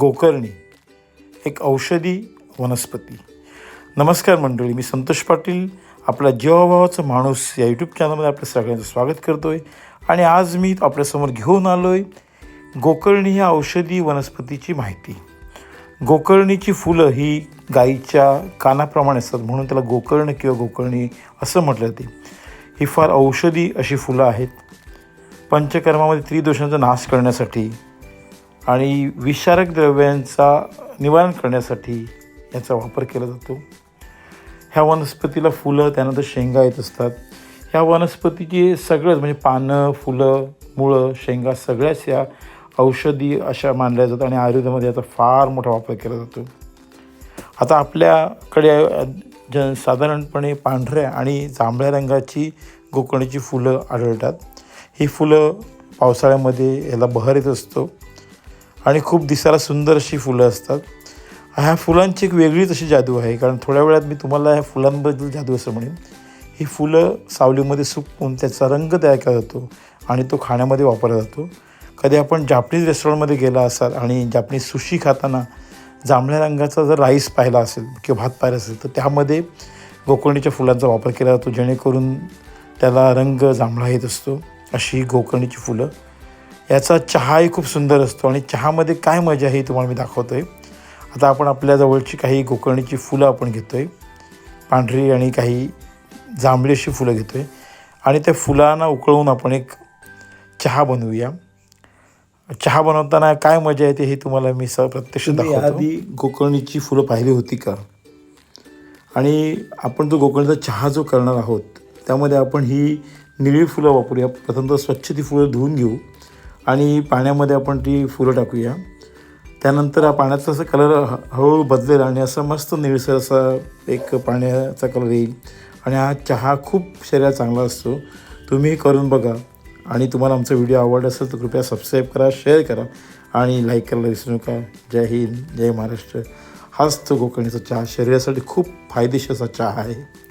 गोकर्णी एक औषधी वनस्पती. नमस्कार मंडळी मी संतोष पाटील आपला जीवाभावाचा माणूस या यूट्यूब चॅनलमध्ये आपल्या सगळ्यांचं स्वागत करतो आहे आणि आज मी आपल्यासमोर घेऊन आलो आहे गोकर्णी ह्या औषधी वनस्पतीची माहिती. गोकर्णीची फुलं ही गाईच्या कानाप्रमाणे असतात म्हणून त्याला गोकर्ण किंवा गोकर्णी असं म्हटलं जाते. ही फार औषधी अशी फुलं आहेत. पंचकर्मामध्ये त्रिदोषांचा नाश करण्यासाठी आणि विषारक द्रव्यांचा निवारण करण्यासाठी याचा वापर केला जातो. ह्या वनस्पतीला फुलं त्यानंतर शेंगा येत असतात. ह्या वनस्पतीचे सगळंच म्हणजे पानं फुलं मुळं शेंगा सगळ्याच या औषधी अशा मानल्या जातात आणि आयुर्वेदामध्ये याचा फार मोठा वापर केला जातो. आता आपल्याकडे जन साधारणपणे पांढऱ्या आणि जांभळ्या रंगाची गोकर्णीची फुलं आढळतात. ही फुलं पावसाळ्यामध्ये याला बहर येत असतो. आणि खूप दिसायला सुंदर अशी फुलं असतात. ह्या फुलांची एक वेगळीच अशी जादू आहे कारण थोड्या वेळात मी तुम्हाला ह्या फुलांबद्दल जादू असं म्हणेन. ही फुलं सावलीमध्ये सुकवून त्याचा रंग तयार केला जातो आणि तो खाण्यामध्ये वापरला जातो. कधी आपण जापनीज रेस्टॉरंटमध्ये गेला असाल आणि जापनीज सुशी खाताना जांभळ्या रंगाचा जर राईस पाहिला असेल किंवा भात पाहिला असेल तर त्यामध्ये गोकर्णीच्या फुलांचा वापर केला जातो जेणेकरून त्याला रंग जांभळा येत असतो. अशी गोकर्णीची फुलं. याचा चहाही खूप सुंदर असतो आणि चहामध्ये काय मजा आहे हे तुम्हाला मी दाखवतो आहे आता आपण आपल्या जवळची काही गोकर्णीची फुलं आपण घेतो आहे पांढरी आणि काही जांभळी अशी फुलं घेतो आहे आणि त्या फुलांना उकळवून आपण एक चहा बनवूया. चहा बनवताना काय मजा येते हे तुम्हाला मी स प्रत्यक्ष आधी गोकर्णीची फुलं पाहिली होती का? आणि आपण जो गोकर्णीचा चहा जो करणार आहोत त्यामध्ये आपण ही निळी फुलं वापरूया. प्रथमतः स्वच्छ ती फुलं धुवून घेऊ. आणि पाण्यामध्ये आपण ती फुलं टाकूया. त्यानंतर हा पाण्याचा असं कलर हळूहळू बदलेल आणि असं मस्त निळसर असा एक पाण्याचा कलर येईल. आणि हा चहा खूप शरीरात चांगला असतो. तुम्ही करून बघा. आणि तुम्हाला आमचा व्हिडिओ आवडला असेल तर कृपया सबस्क्राईब करा शेअर करा आणि लाईक करायला विसरू नका. जय हिंद जय महाराष्ट्र. हाच तो कोकणीचा चहा. शरीरासाठी खूप फायदेशीर असा चहा आहे.